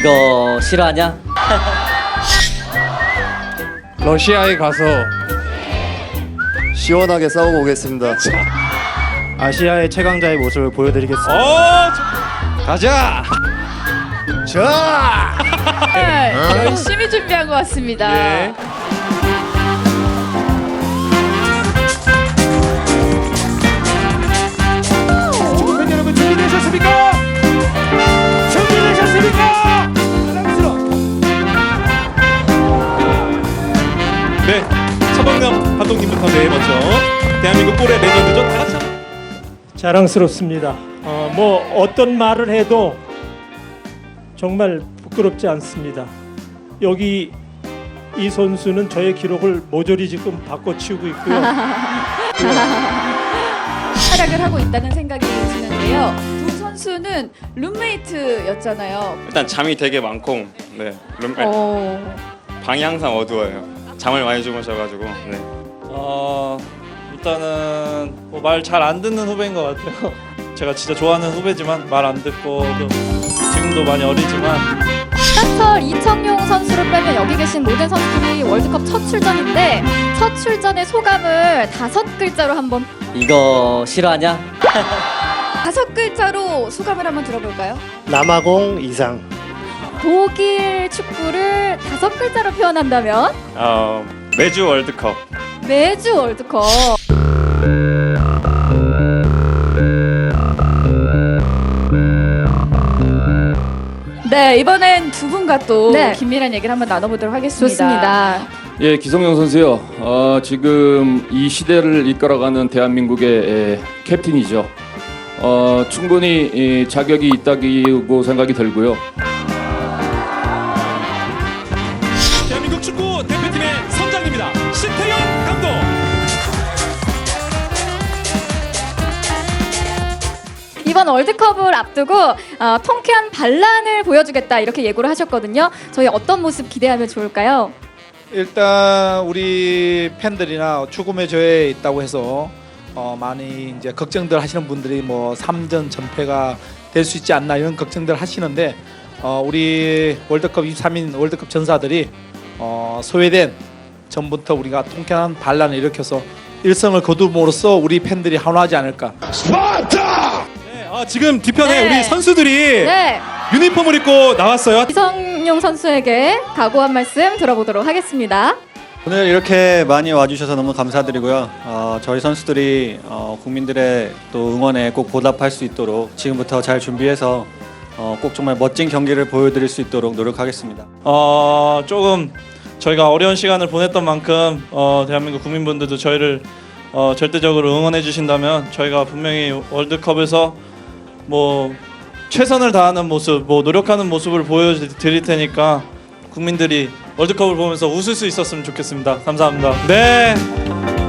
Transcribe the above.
이거 싫어하냐? 러시아에 가서 시원하게 싸우고 오겠습니다. 아시아의 최강자의 모습을 보여드리겠습니다. 어, 저- 가자. 자. 네, 열심히 준비한 것 같습니다. 예. 감독님부터 네 먼저 대한민국 골의 레전드죠. 다 같이 한번. 자랑스럽습니다. 어, 뭐 어떤 말을 해도 정말 부끄럽지 않습니다. 여기 이 선수는 저의 기록을 모조리 지금 바꿔치우고 있고요. 활약을 하고 있다는 생각이 드는데요. 두 선수는 룸메이트였잖아요. 일단 잠이 되게 많고 네 룸, 어, 방이 항상 어두워요 잠을 많이 주무셔가지고 네. 어 일단은 뭐 말잘 안 듣는 후배인 것 같아요. 제가 진짜 좋아하는 후배지만 말 안 듣고 또 지금도 많이 어리지만 한철 이청용 선수를 빼면 여기 계신 모든 선수들이 월드컵 첫 출전인데 첫 출전의 소감을 다섯 글자로 한번 이거 싫어하냐? 다섯 글자로 소감을 한번 들어볼까요? 남아공 이상. 독일 축구를 다섯 글자로 표현한다면 어, 매주 월드컵 매주 월드컵 네, 이번엔 두 분과 또 네. 긴밀한 얘기를 한번 나눠보도록 하겠습니다. 좋습니다. 예, 기성용 선수요. 어, 지금 이 시대를 이끌어가는 대한민국의 에, 캡틴이죠. 어, 충분히 이, 자격이 있다고 생각이 들고요. 이번 월드컵을 앞두고 어, 통쾌한 반란을 보여주겠다 이렇게 예고를 하셨거든요. 저희 어떤 모습 기대하면 좋을까요? 일단 우리 팬들이나 죽음의 저에 있다고 해서 어, 많이 이제 걱정들 하시는 분들이 뭐 3전 전패가 될 수 있지 않나 이런 걱정들 하시는데 어, 우리 월드컵 23인 월드컵 전사들이 어, 소외된 전부터 우리가 통쾌한 반란을 일으켜서 일성을 거둠으로써 우리 팬들이 환호하지 않을까 네, 아, 지금 뒤편에 네. 우리 선수들이 네, 유니폼을 입고 나왔어요. 이성용 선수에게 각오 한 말씀 들어보도록 하겠습니다. 오늘 이렇게 많이 와주셔서 너무 감사드리고요. 어, 저희 선수들이 어, 국민들의 또 응원에 꼭 보답할 수 있도록 지금부터 잘 준비해서 어, 꼭 정말 멋진 경기를 보여드릴 수 있도록 노력하겠습니다. 어 조금 저희가 어려운 시간을 보냈던 만큼 어, 대한민국 국민분들도 저희를 어, 절대적으로 응원해 주신다면 저희가 분명히 월드컵에서 뭐 최선을 다하는 모습, 뭐 노력하는 모습을 보여드릴 테니까 국민들이 월드컵을 보면서 웃을 수 있었으면 좋겠습니다. 감사합니다. 네.